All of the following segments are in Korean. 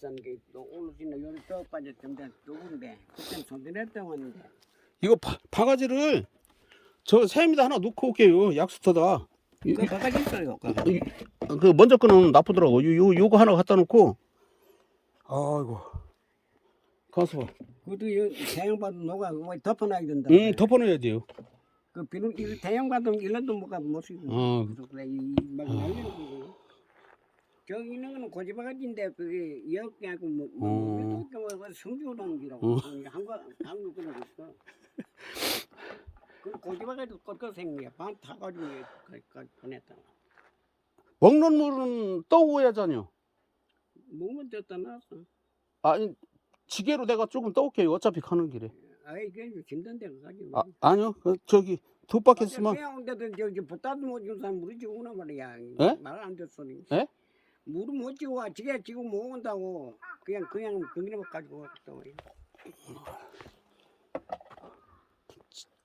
있었는 게또 오르시는 요리 또 빠졌던데 누군데 그땐 손대냈던 왔는데 이거 바, 바가지를 저 샘에다 하나 놓고 올게요. 약수터다. 이- 그 바가지 있어요 그 이- 그 먼저 거는 나쁘더라고. 요, 요 요거 하나 갖다 놓고. 아이고. 가서 봐. 그것도 태양받도 녹아 뭐 덮어놔야 된다 응, 덮어놔야 돼요. 그일 태양받도 일년도 못가 못 쓰고 어. 그래서 그래 이막 날리는 거고 저기 있는 거는 고지바가지인데 그게 역하고 뭐 어. 뭐 성주라는 기라고 어. 한거 한거 그러고 있어 그 고지바가지도 꺾어 생겨 반 타가지고 거기까지 보냈다 먹는 물은 떠오야잖요. 몸은 됐다 놨어 아니 지게로 내가 조금 떠올게요. 어차피 가는 길에. 아이 그게 힘든데 그가지고 아 아니요. 그 저기 두 바퀴 쓰면 그냥 온데도 저기 보따도 못 주는 사람 물이 지고 오나 말이야 에? 말안 듣소니 에? 물을 못 지고 와 지게 지고 못 온다고 그냥 그냥 그기만 가지고 또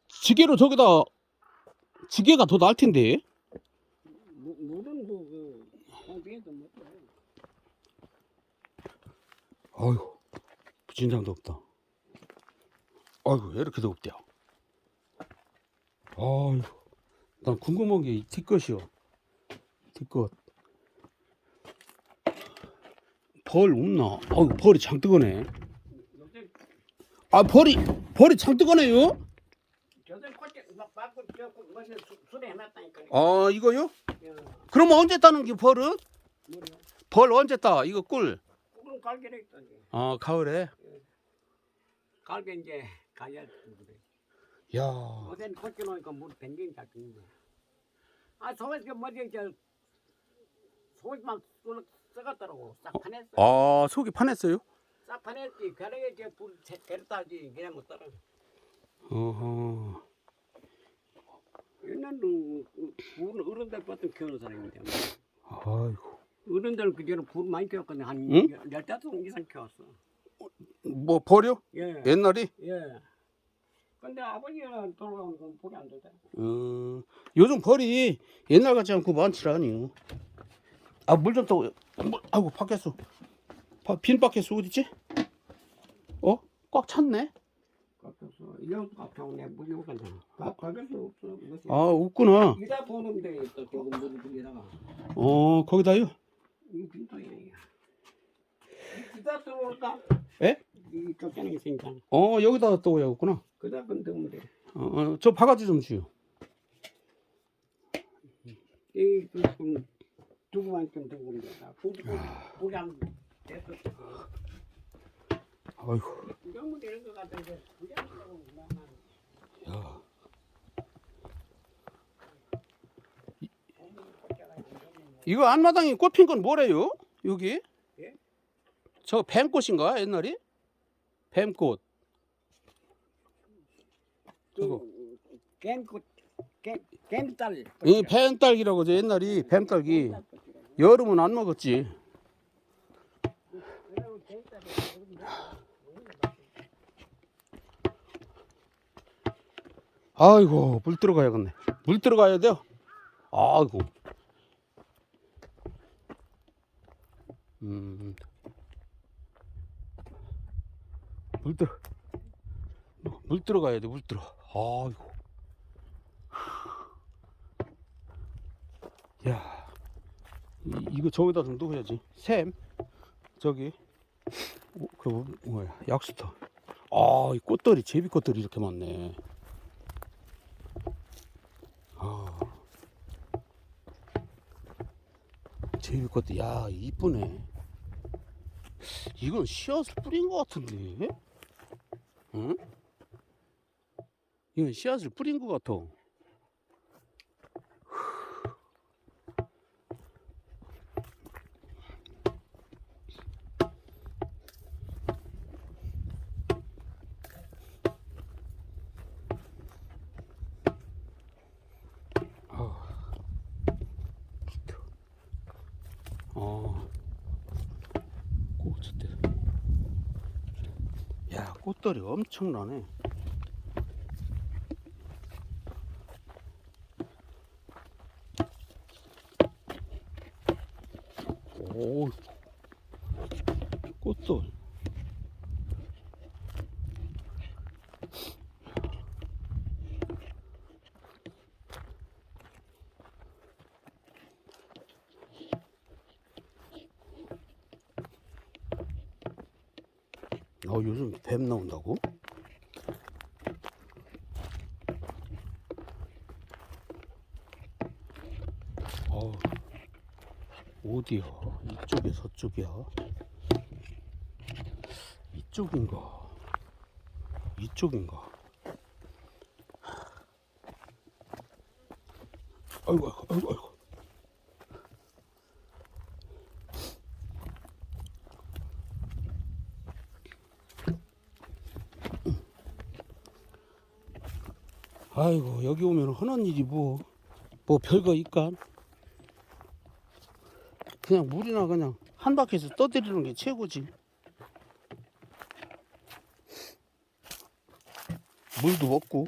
지게로 저기다 지게가 더 나을 텐데. 무- 물은 뭐 그 공비에도 못 돼. 아이고 진장도 없다. 아이고 왜 이렇게 덥대요? 아이고 난 궁금한 게 이 티끝이요. 티끝. 벌 없나? 아이고 벌이 장 뜨거네. 요새 아 벌이 벌이 막 술에 해놨다니까 아 이거요? 야, 그럼 언제 따는 게 벌은? 벌 언제 따? 이거 꿀. 갈게래 있더니 아 가을에. 갈게 이제 가야 야. 어제 코째 놓으니까 물 뱅긴 작은 거야 아 소에서 그 뭐지 저 소만 썩었더라고 싹 파냈어 아 속이 파냈어요? 싹 파냈지 그래 이제 불 데렸다지 그냥 못 따라 어허. 옛날에는 불은 어른들 같은 키우는 사람인데 아이고. 어른들 그전에 불 많이 키웠거든 한 응? 열- 열다섯 이상 키웠어 뭐 벌이요? 예 옛날이? 예. 근데 아버지가 돌아가면 그 불이 안 되다. 어, 요즘 벌이 옛날 같지 않고 많지라니요. 아, 물 좀 떠. 물, 아이고. 바, 빈 바뀌었어. 어디지? 어? 꽉 찼네? 물이 없어. 무슨 아, 없구나. 이다 보는 데 있어. 저거 물이 불이다가 어, 거기다요? 이 빈도야. 이다 들어올까? 에? 이 쫓겨나 있으니까. 어, 여기다 또 오야겠구나. 그다 건드면 돼. 어, 어, 저 바가지 좀 주요. 이그 두고 돼. 불이 불이 안 됐어. 아이고, 너무 되는 것 같은데 불이 안 되고 나만. 야. 이거 안마당에 꽃핀 건 뭐래요? 여기? 예? 저 뱀꽃인가 옛날에? 뱀꽃. 그 갱꽃 갱 갱딸. 이 뱀딸기라고 저 옛날에 뱀딸기. 여름은 안 먹었지. 아이고 물 들어가야겠네. 물 들어가야 돼요. 아이고. 음. 물 들어. 물 들어가야 돼. 물 들어. 아이고. 야. 이, 이거 저기다 좀 넣어야지. 샘. 저기. 어, 그 뭐- 뭐야? 약수터. 아, 이 꽃들이 제비 꽃들이 이렇게 많네. 아. 제비 꽃들 야, 이쁘네. 이건 씨앗을 뿌린 것 같은데. 응? 이건 씨앗을 뿌린 것 같아. 어. 꽃들. 야, 꽃들이 엄청나네. 오. 꽃돌. 어, 요즘 뱀 나온다고? 어, 어디야? 이쪽에 서쪽이야? 이쪽인가? 이쪽인가? 아이고, 아이고, 아이고, 아이고. 여기 오면 흔한 일이 뭐, 뭐 별거 있까? 그냥 물이나 그냥 한 바퀴에서 떠들이는 게 최고지. 물도 먹고.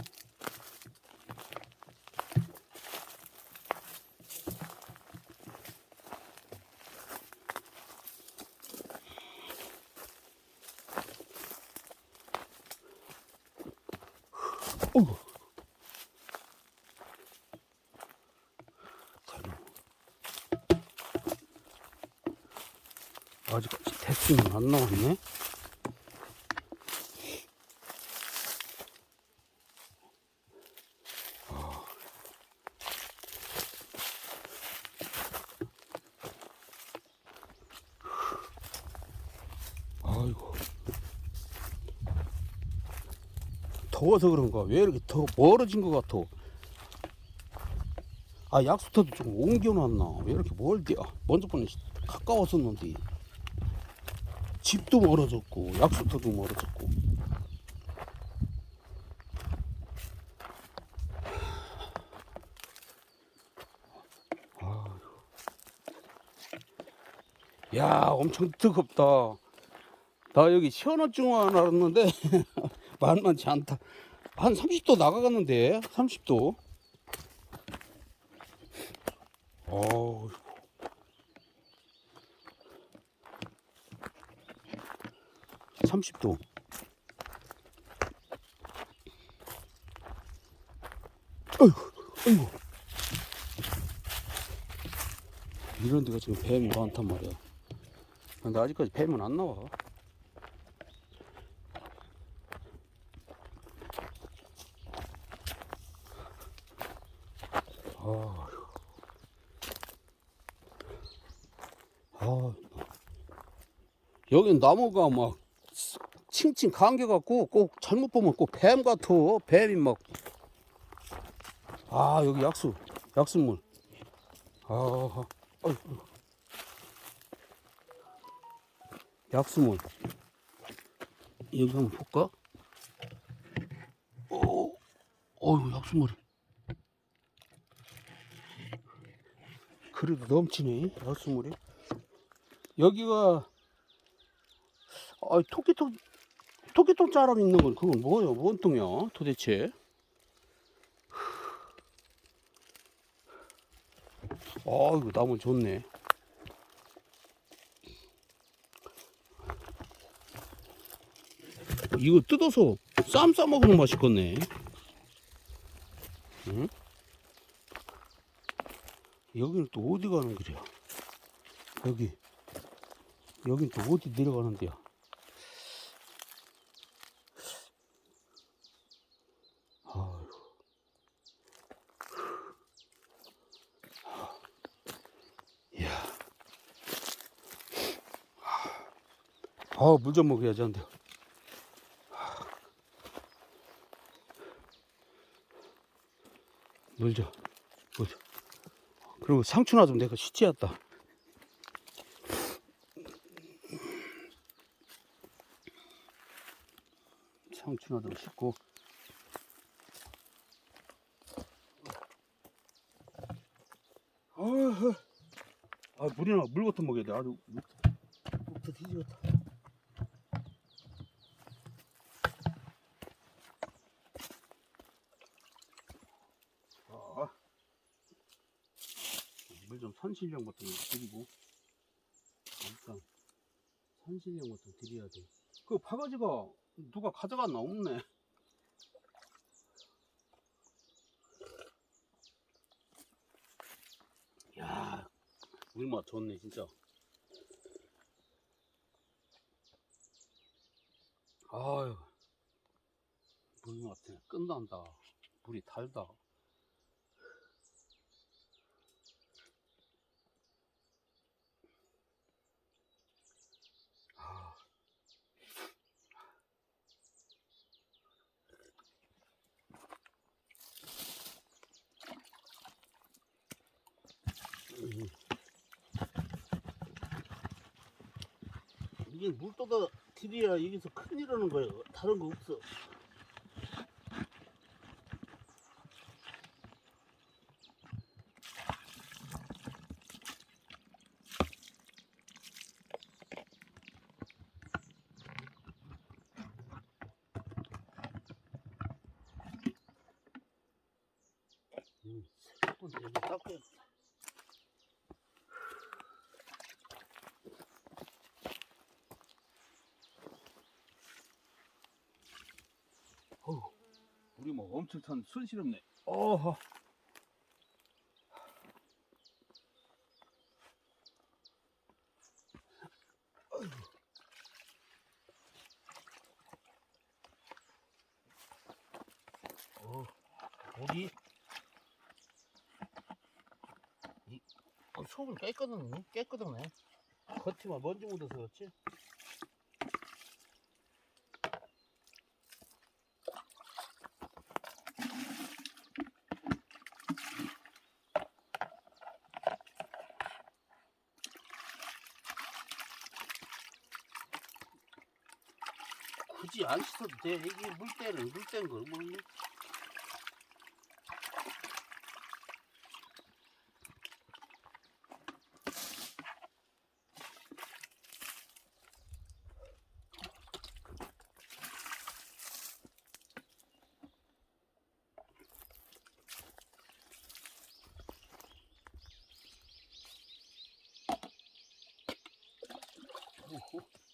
어이구. 잘 대충은 안 나왔네. 아. 더워서 그런가? 왜 이렇게 더 멀어진 것 같아? 아, 약수터도 좀 옮겨놨나? 왜 이렇게 멀디야? 먼저 번에 가까웠었는데. 집도 멀어졌고, 약수터도 멀어졌고. 아휴. 야, 엄청 뜨겁다. 나 여기 시원한 하나 알았는데, 만만치 않다. 한 30도 나가갔는데, 30도. 어우. 30도. 어이구, 어이구. 이런 데가 지금 뱀이 많단 말이야. 근데 아직까지 뱀은 안 나와. 아휴. 아, 여긴 나무가 막 칭칭 감겨갖고 꼭 잘못 보면 꼭 뱀 같아. 뱀이 막. 아, 여기 약수. 약수물. 아, 어이구. 약수물. 여기 한번 볼까? 오, 어휴, 약수물이. 그래도 넘치네, 약수물이. 여기가 아, 토끼통 토끼통 자람 있는 건 그건 뭐예요? 뭔 똥이야? 도대체? 아, 이거 나무 좋네. 이거 뜯어서 쌈 싸 먹으면 맛있겠네. 응? 여기는 또 어디 가는 길이야? 여기. 여긴 또 어디 내려가는데요? 아, 물좀 먹여야지, 안 돼요. 물 줘. 물 줘. 그리고 상추나 좀 내가 시치했다. 상추나 좀 씻고. 아 물이나 물 같은 먹여야 돼 아주 뒤집었다 물 좀 선실령부터 드리고 일단 현실이 형 것도 드려야 돼. 그 바가지가 누가 가져갔나 없네. 야, 물맛 좋네 진짜. 아유, 물맛 끝난다. 물이 달다. 아. 음. 이게 물 떠다 들이야 여기서 큰일 하는 거예요. 다른 거 없어. 음, 세 번째 여기야 어우, 우리 뭐 엄청 탄 손실없네. 어허. 어, 고기. 이, 어, 속을 깨끗은, 깨끗하네. 겉에만 먼지 묻어서 그렇지? 굳이 안 씻어도 돼. 이게 물때는 물때인 걸 뭐. 오호.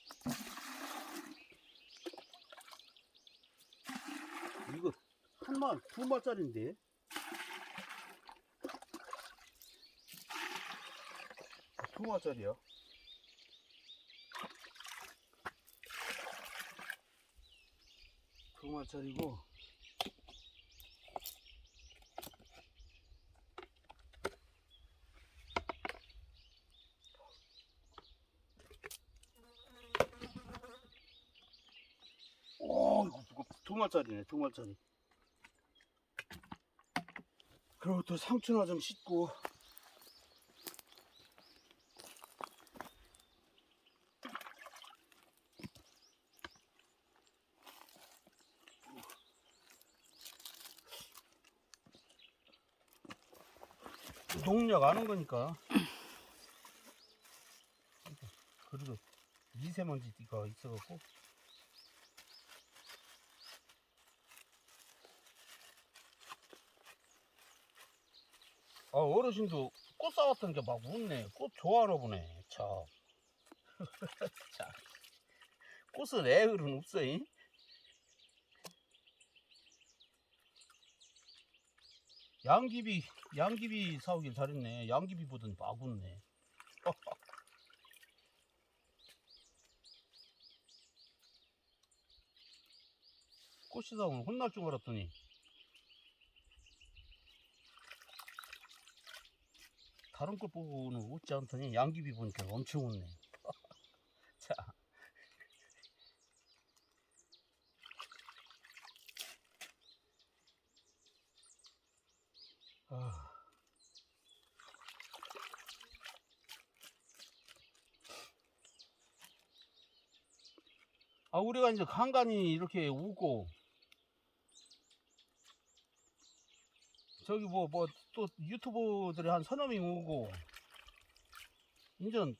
2만, 9만짜리인데. 두마짜리야 두마짜리고 두 마짜리네, 두 마짜리. 그리고 또 상추나 좀 씻고. 농약 안한 거니까. 그리고 미세먼지가 있어갖고. 아, 어르신도 꽃 사왔던 게 막 웃네. 꽃 좋아하나 보네. 참. 참. 꽃은 애들은 없어잉. 양귀비, 양귀비 사오길 잘했네. 양귀비 보더니 막 웃네. 꽃이 사오면 혼날 줄 알았더니. 다른 걸 보고는 웃지 않더니 양귀비 보니까 엄청 웃네. 자. 아. 아, 우리가 이제 간간히 이렇게 우고, 저기 뭐, 뭐, 또 유튜버들이 한 서너 명 오고, 인전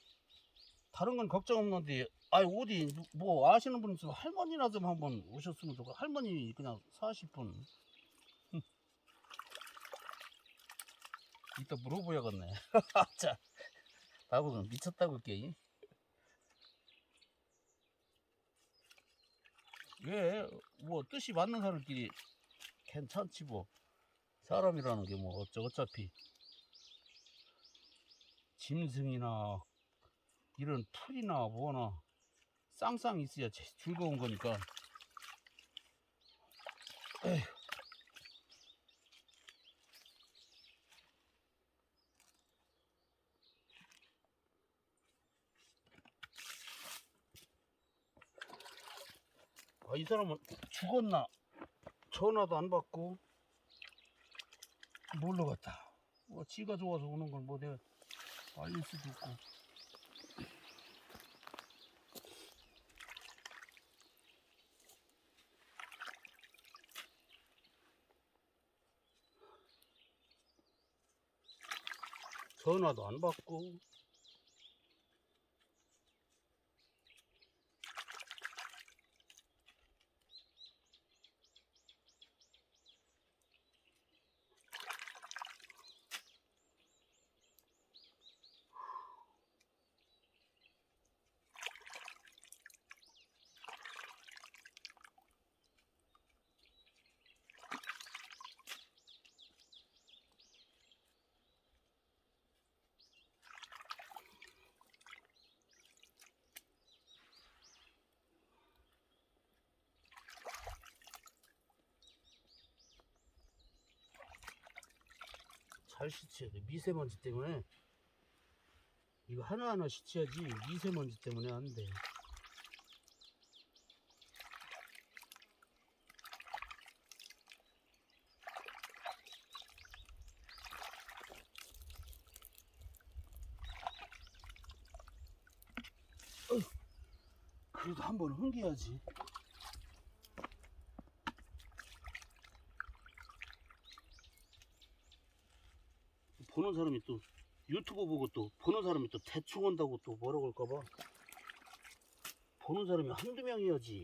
다른 건 걱정 없는데, 아이, 어디, 누- 뭐, 아시는 분 있으면 할머니나 좀 한번 오셨으면 좋겠고, 할머니 그냥 40분. 이따 물어보야겠네. 자, 나보고 미쳤다고, 게임. 왜? 뭐 뜻이 맞는 사람끼리 괜찮지 뭐. 사람이라는 게뭐 어쩌 어차피 짐승이나 이런 풀이나 뭐나 쌍쌍 있어야 제- 즐거운 거니까. 에휴. 아, 이 사람은 죽었나? 전화도 안 받고 놀러 갔다. 뭐 지가 좋아서 오는 걸 뭐 내가 알릴 수도 없고. 전화도 안 받고. 잘 씻어야 돼. 미세먼지 때문에. 이거 하나하나 씻어야지 미세먼지 때문에 안 돼. 그래도 한번 흥겨야지. 보는 사람이 또 유튜브 보고 또 보는 사람이 또 대충 온다고 또 뭐라고 할까봐 보는 사람이 한두 명이야지.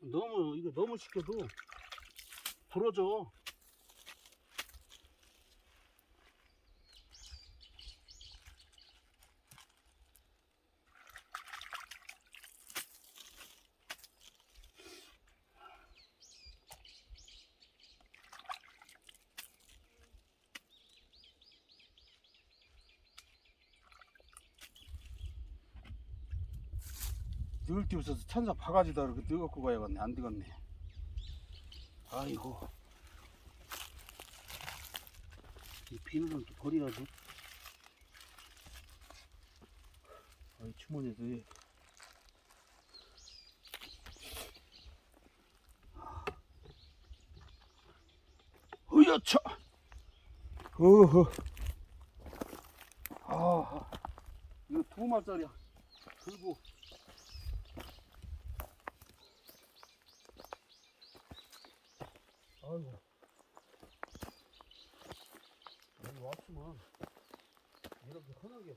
너무 이거 너무 시켜도 부러져 때 없어서 천사 바가지다 이렇게 늙었고 가야겠네. 안 되겠네. 아이고. 이 비닐은 또 버려야지. 아이 주머니에서 이- 으여차. 어허. 아 이거 두 마짜리야. 들고. 여기 왔지만 이렇게 흔하게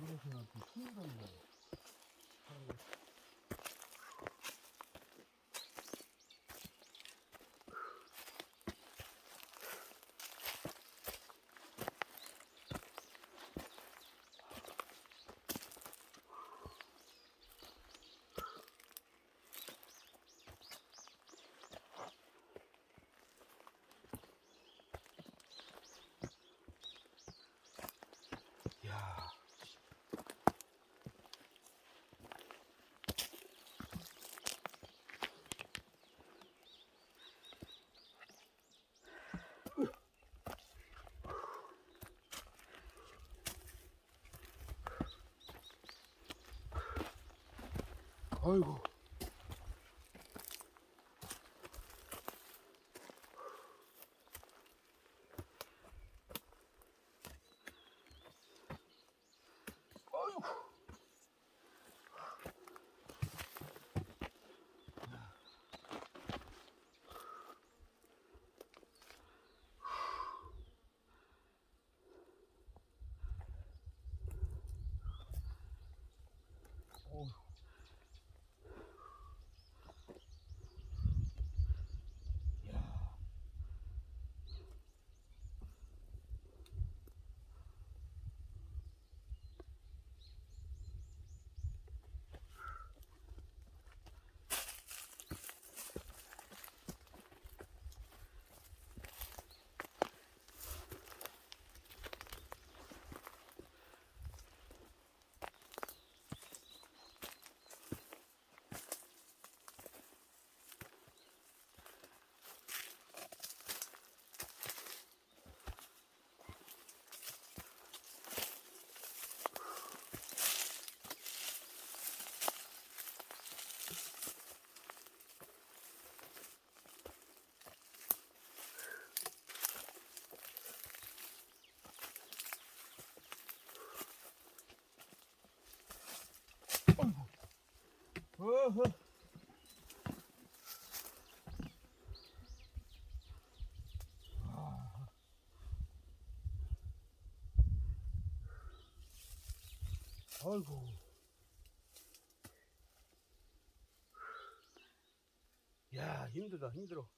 이것이나 좀 힘든 거. 야. 아이고. 아이고. 야, 힘들다, 힘들어.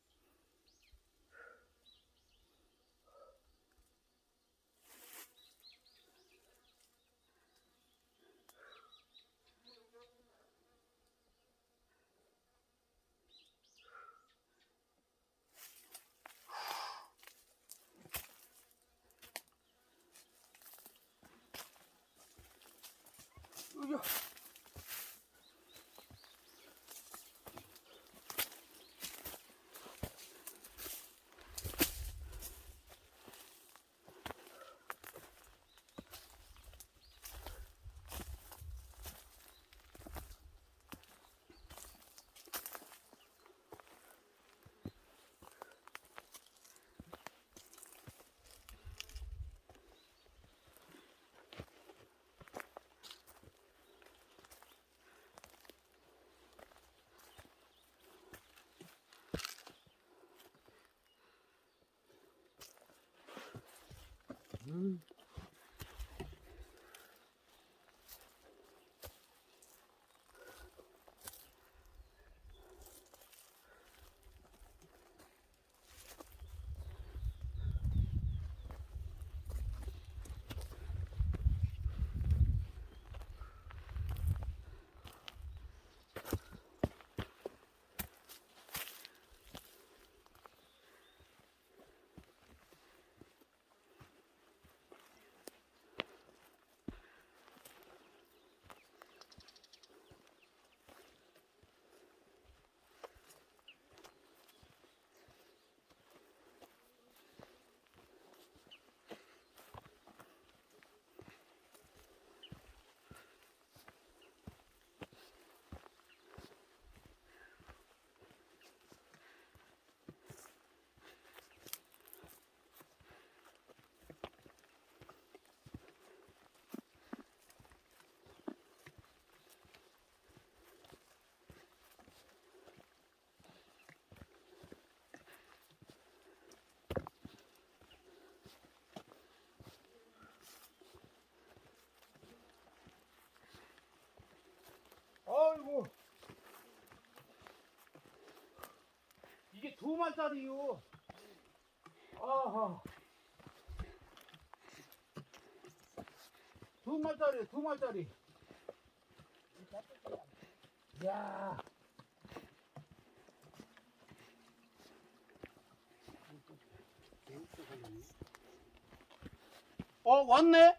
Mm. 아이고. 이게 두 마짜리요. 아하. 두 마짜리, 두 마짜리. 야. 어, 왔네?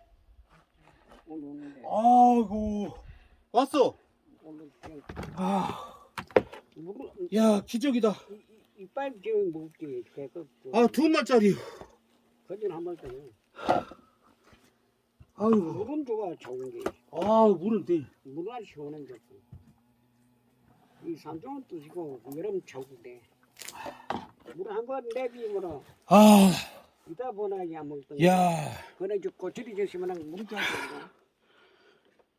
오는데 아이고. 왔어. 아, 물을 야, 기적이다. 이- 이빨 지금 먹지 개그 아, 두 마짜리. 거진 한번 때는 아이고. 물은 좋아 좋은 게 아, 물은 돼. 물은 시원한 게 이 산종은 뜨시고 여름 겨울인데 물을 한번 내비면 아, 이따 보나 야 먹던 야. 그래 저 고추리 드시면 물이 좋아지고